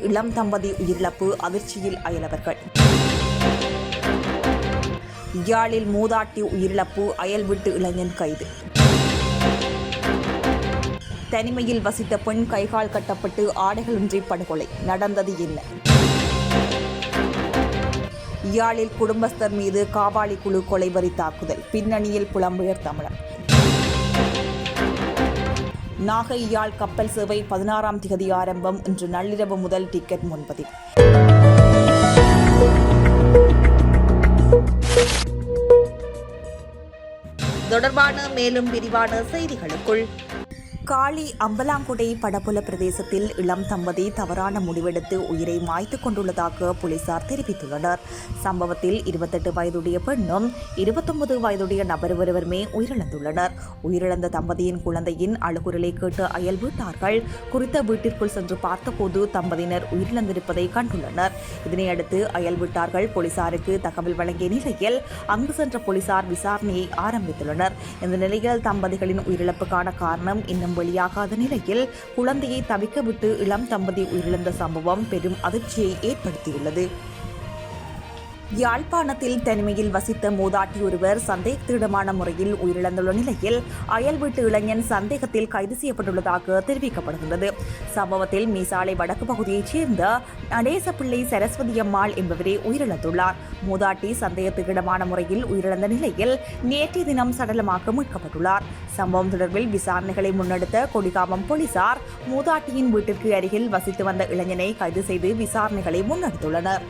இளம் தம்பதி உயிரிழப்பு அதிர்ச்சியில் அயலவர்கள். யாழில் மூதாட்டி உயிரிழப்பு அயல் விட்டு இளைஞன் கைது. தனிமையில் வசித்த பெண் கைகால் கட்டப்பட்டு ஆடைகளின்றி படுகொலை. நடந்தது என்ன? யாழில் குடும்பஸ்தர் மீது காவாலி குழு கொலைவரி தாக்குதல். பின்னணியில் புலம்பெயர் தமிழர் நாகை யாழ் கப்பல் சேவை பதினாறாம் திகதி ஆரம்பம் இன்று நள்ளிரவு முதல் டிக்கெட் முன்பதிவு. தொடர்பான மேலும் விரிவான செய்திகளுக்குள் காளி அம்பலாங்குடை படப்புல பிரதேசத்தில் இளம் தம்பதி தவறான முடிவெடுத்து உயிரை மாய்த்து கொண்டுள்ளதாக போலீசார் தெரிவித்துள்ளனர். சம்பவத்தில் இருபத்தெட்டு வயதுடைய பெண்ணும் இருபத்தொன்பது வயதுடைய நபர் ஒருவருமே உயிரிழந்துள்ளனர். உயிரிழந்த தம்பதியின் குழந்தையின் அழுகுரலை கேட்டு அயல் வீட்டார்கள் குறித்த வீட்டிற்குள் சென்று பார்த்தபோது தம்பதியினர் உயிரிழந்திருப்பதை கண்டுள்ளனர். இதனையடுத்து அயல் வீட்டார்கள் போலீசாருக்கு தகவல் வழங்கிய நிலையில் அங்கு சென்ற போலீசார் விசாரணையை ஆரம்பித்துள்ளனர். இந்த நிலையில் தம்பதிகளின் உயிரிழப்புக்கான காரணம் இன்னும் வெளியாகாத நிலையில் குழந்தையை தவிக்க விட்டு இளம் தம்பதி உயிரிழந்த சம்பவம் பெரும் அதிர்ச்சியை ஏற்படுத்தியுள்ளது. யாழ்ப்பாணத்தில் தனிமையில் வசித்த மூதாட்டி ஒருவர் சந்தேகத்திடமான முறையில் உயிரிழந்துள்ள நிலையில் அயல் வீட்டு இளைஞன் சந்தேகத்தில் கைது செய்யப்பட்டுள்ளதாக தெரிவிக்கப்படுகின்றது. சம்பவத்தில் மீசாலை வடக்கு பகுதியைச் சேர்ந்த நடேசப்பிள்ளை சரஸ்வதி அம்மாள் என்பவரே உயிரிழந்துள்ளார். மூதாட்டி சந்தேகத்திடமான முறையில் உயிரிழந்த நிலையில் நேற்றைய தினம் சடலமாக மீட்கப்பட்டுள்ளார். சம்பவம் தொடர்பில் விசாரணைகளை முன்னெடுத்த கொடிகாமம் போலீசார் மூதாட்டியின் வீட்டிற்கு அருகில் வசித்து வந்த இளைஞனை கைது செய்து விசாரணைகளை முன்னெடுத்துள்ளனர்.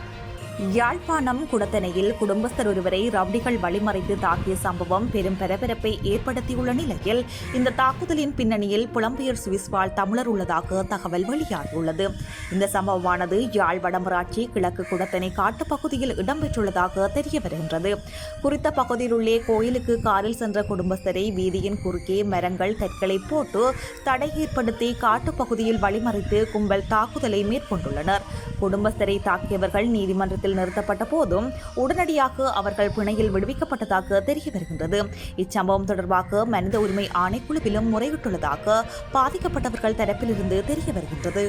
யாழ்ப்பாணம் குடத்தனையில் குடும்பஸ்தர் ஒருவரை ரவுடிகள் வழிமறைத்து தாக்கிய சம்பவம் பெரும் பரபரப்பை ஏற்படுத்தியுள்ள நிலையில் இந்த தாக்குதலின் பின்னணியில் புலம்பெயர் சுவிஸ் வாழ் தமிழர் உள்ளதாக தகவல் வெளியாகியுள்ளது. இந்த சம்பவமானது யாழ் வடமராட்சி கிழக்கு குடத்தனை காட்டுப்பகுதியில் இடம்பெற்றுள்ளதாக தெரிய வருகின்றது. குறித்த பகுதியில் உள்ளே கோயிலுக்கு காரில் சென்ற குடும்பஸ்தரை வீதியின் குறுக்கே மரங்கள் கற்களை போட்டு தடை ஏற்படுத்தி காட்டுப்பகுதியில் வழிமறைத்து கும்பல் தாக்குதலை மேற்கொண்டுள்ளனர். குடும்பஸ்தரை தாக்கியவர்கள் நீதிமன்றத்தில் நிறுத்தப்பட்ட போதும் உடனடியாக அவர்கள் பிணையில் விடுவிக்கப்பட்டதாக தெரிய வருகின்றது. இச்சம்பவம் தொடர்பாக மனித உரிமை ஆணைக்குழுவிலும் முறையிட்டுள்ளதாக பாதிக்கப்பட்டவர்கள் தரப்பிலிருந்து தெரிய வருகின்றது.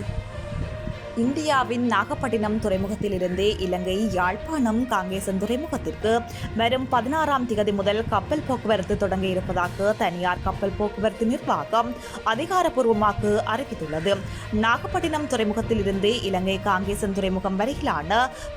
இந்தியாவின் நாகப்பட்டினம் துறைமுகத்திலிருந்து இலங்கை யாழ்ப்பாணம் காங்கேசன் துறைமுகத்திற்கு வரும் பதினாறாம் திகதி முதல் கப்பல் போக்குவரத்து தொடங்க இருப்பதாக தனியார் கப்பல் போக்குவரத்து நிர்வாகம் அதிகாரப்பூர்வமாக அறிவித்துள்ளது. நாகப்பட்டினம் துறைமுகத்திலிருந்து இலங்கை காங்கேசன் துறைமுகம் வரையிலான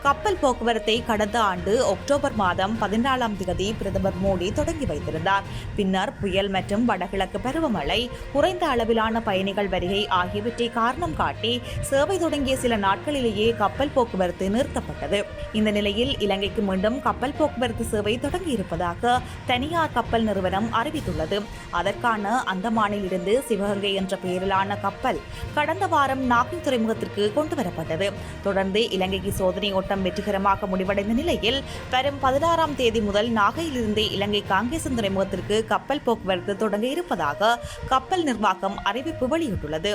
கப்பல் போக்குவரத்தை கடந்த ஆண்டு அக்டோபர் மாதம் பதினாலாம் திகதி பிரதமர் மோடி தொடங்கி வைத்திருந்தார். பின்னர் புயல் மற்றும் வடகிழக்கு பருவமழை குறைந்த அளவிலான பயணிகள் வருகை ஆகியவற்றை காரணம் காட்டி சேவை தொடங்கி தொடங்கிய சில நாட்களிலேயே கப்பல் போக்குவரத்து நிறுத்தப்பட்டது. இந்த நிலையில் இலங்கைக்கு மீண்டும் கப்பல் போக்குவரத்து சேவை தொடங்கியிருப்பதாக தனியார் கப்பல் நிறுவனம் அறிவித்துள்ளது. அதற்கான அந்தமானில் இருந்து சிவகங்கை என்ற பெயரிலான கப்பல் கடந்த வாரம் நாகை துறைமுகத்திற்கு கொண்டுவரப்பட்டது. தொடர்ந்து இலங்கைக்கு சோதனை ஓட்டம் வெற்றிகரமாக முடிவடைந்த நிலையில் வரும் பதினாறாம் தேதி முதல் நாகையிலிருந்து இலங்கை காங்கேசன் துறைமுகத்திற்கு கப்பல் போக்குவரத்து தொடங்க இருப்பதாக கப்பல் நிர்வாகம் அறிவிப்பு வெளியிட்டுள்ளது.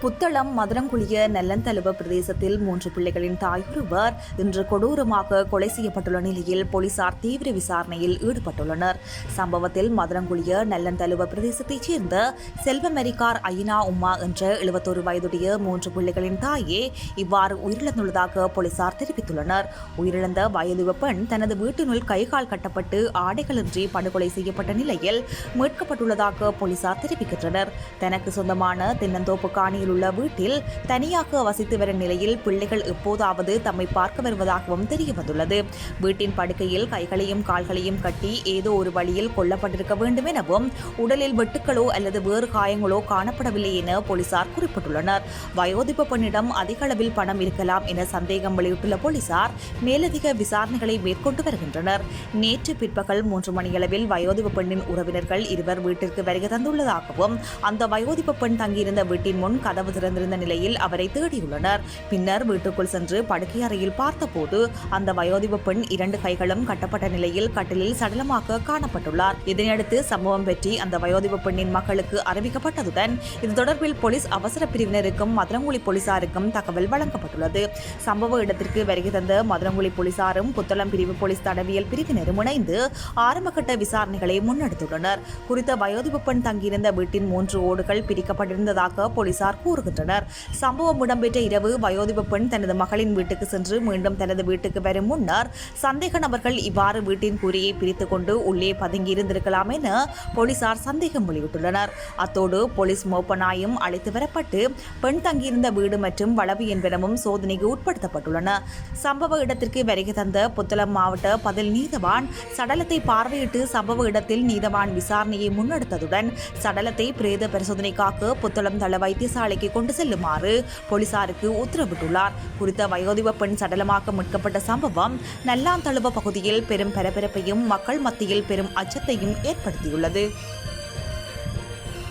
புத்தளம் மதுரங்குழிய நெல்லந்தலுவ பிரதேசத்தில் மூன்று பிள்ளைகளின் தாயொருவர் இன்று கொடூரமாக கொலை செய்யப்பட்டுள்ள நிலையில் போலீசார் தீவிர விசாரணையில் ஈடுபட்டுள்ளனர். சம்பவத்தில் மதுரங்குழிய நெல்லந்தலுவ பிரதேசத்தைச் சேர்ந்த செல்வமெரிக்கார் ஐனா உம்மா என்ற எழுபத்தொரு வயதுடைய மூன்று பிள்ளைகளின் தாயே இவ்வாறு உயிரிழந்துள்ளதாக போலீசார் தெரிவித்துள்ளனர். உயிரிழந்த வயதுவ பெண் தனது வீட்டினுள் கைகால் கட்டப்பட்டு ஆடைகளின்றி படுகொலை செய்யப்பட்ட நிலையில் மீட்கப்பட்டுள்ளதாக போலீசார் தெரிவிக்கின்றனர். தனக்கு சொந்தமான தென்னந்தோப்பு காணி பகுதியில் உள்ள வீட்டில் தனியாக வசித்து வரும் நிலையில் பிள்ளைகள் எப்போதாவது தம்மை பார்க்க வருவதாகவும் தெரிய வந்துள்ளது வீட்டின் படுக்கையில் கைகளையும் கால்களையும் கட்டி ஏதோ ஒரு வழியில் கொல்லப்பட்டிருக்க வேண்டும் எனவும் உடலில் வெட்டுக்களோ அல்லது வேறு காயங்களோ காணப்படவில்லை என போலீசார் குறிப்பிட்டுள்ளனர். வயோதிப பெண்ணிடம் அதிக அளவில் பணம் இருக்கலாம் என சந்தேகம் வெளியிட்டுள்ள போலீசார் மேலதிக விசாரணைகளை மேற்கொண்டு வருகின்றனர். நேற்று பிற்பகல் மூன்று மணியளவில் வயோதிப பெண்ணின் உறவினர்கள் இருவர் வீட்டிற்கு வருகை தந்துள்ளதாகவும் அந்த வயோதிப பெண் தங்கியிருந்த வீட்டின் முன் கதவு திறந்திருந்த நிலையில் அவரை தேடியுள்ளனர். பின்னர் வீட்டுக்குள் சென்று படுக்கை அறையில் பார்த்தபோது அந்த வயோதிப பெண் இரண்டு கைகளும் கட்டப்பட்ட நிலையில் கட்டிலில் சடலமாக காணப்பட்டுள்ளார். இதனையடுத்து சம்பவம் பற்றி அந்த வயோதிப பெண்ணின் மக்களுக்கு அறிவிக்கப்பட்டதுடன் இது தொடர்பில் போலீஸ் அவசர பிரிவினருக்கும் மதுரங்குழி போலீசாருக்கும் தகவல் வழங்கப்பட்டுள்ளது. சம்பவ இடத்திற்கு வருகை தந்த மதுரங்குழி போலீசாரும் புத்தளம் பிரிவு போலீஸ் தடவியல் பிரிவினரும் இணைந்து ஆரம்பகட்ட விசாரணைகளை முன்னெடுத்துள்ளனர். குறித்த வயோதிப பெண் தங்கியிருந்த வீட்டின் மூன்று ஓடுகள் பிரிக்கப்பட்டிருந்ததாக போலீசார் கூறுகின்றனர். சம்பவம் இடம்பெற்ற இரவு வயோதிப பெண் தனது மகளின் வீட்டுக்கு சென்று மீண்டும் தனது வீட்டுக்கு வரும் முன்னர் சந்தேக நபர்கள் இவ்வாறு வீட்டின் கூறியை பிரித்துக் கொண்டு உள்ளே பதுங்கியிருந்திருக்கலாம் என போலீசார் சந்தேகம் வெளியிட்டுள்ளனர். அத்தோடு போலீஸ் மோப்பனாயும் அழைத்து வரப்பட்டு பெண் தங்கியிருந்த வீடு மற்றும் வளவு என்பனமும் சோதனைக்கு உட்படுத்தப்பட்டுள்ளன. சம்பவ இடத்திற்கு வருகை தந்த புத்தளம் மாவட்ட பதில் நீதவான் சடலத்தை பார்வையிட்டு சம்பவ இடத்தில் நீதவான் விசாரணையை முன்னெடுத்ததுடன் சடலத்தை பிரேத பரிசோதனைக்காக புத்தளம் தள வைத்தியசாலைக்கு கொண்டு செல்லுமாறு போலீசாருக்கு உத்தரவிட்டுள்ளார். குறித்த வயோதிப பெண் சடலமாக மீட்கப்பட்ட சம்பவம் நல்லாந்தழுவ பகுதியில் பெரும் பரபரப்பையும் மக்கள் மத்தியில் பெரும் அச்சத்தையும் ஏற்படுத்தியுள்ளது.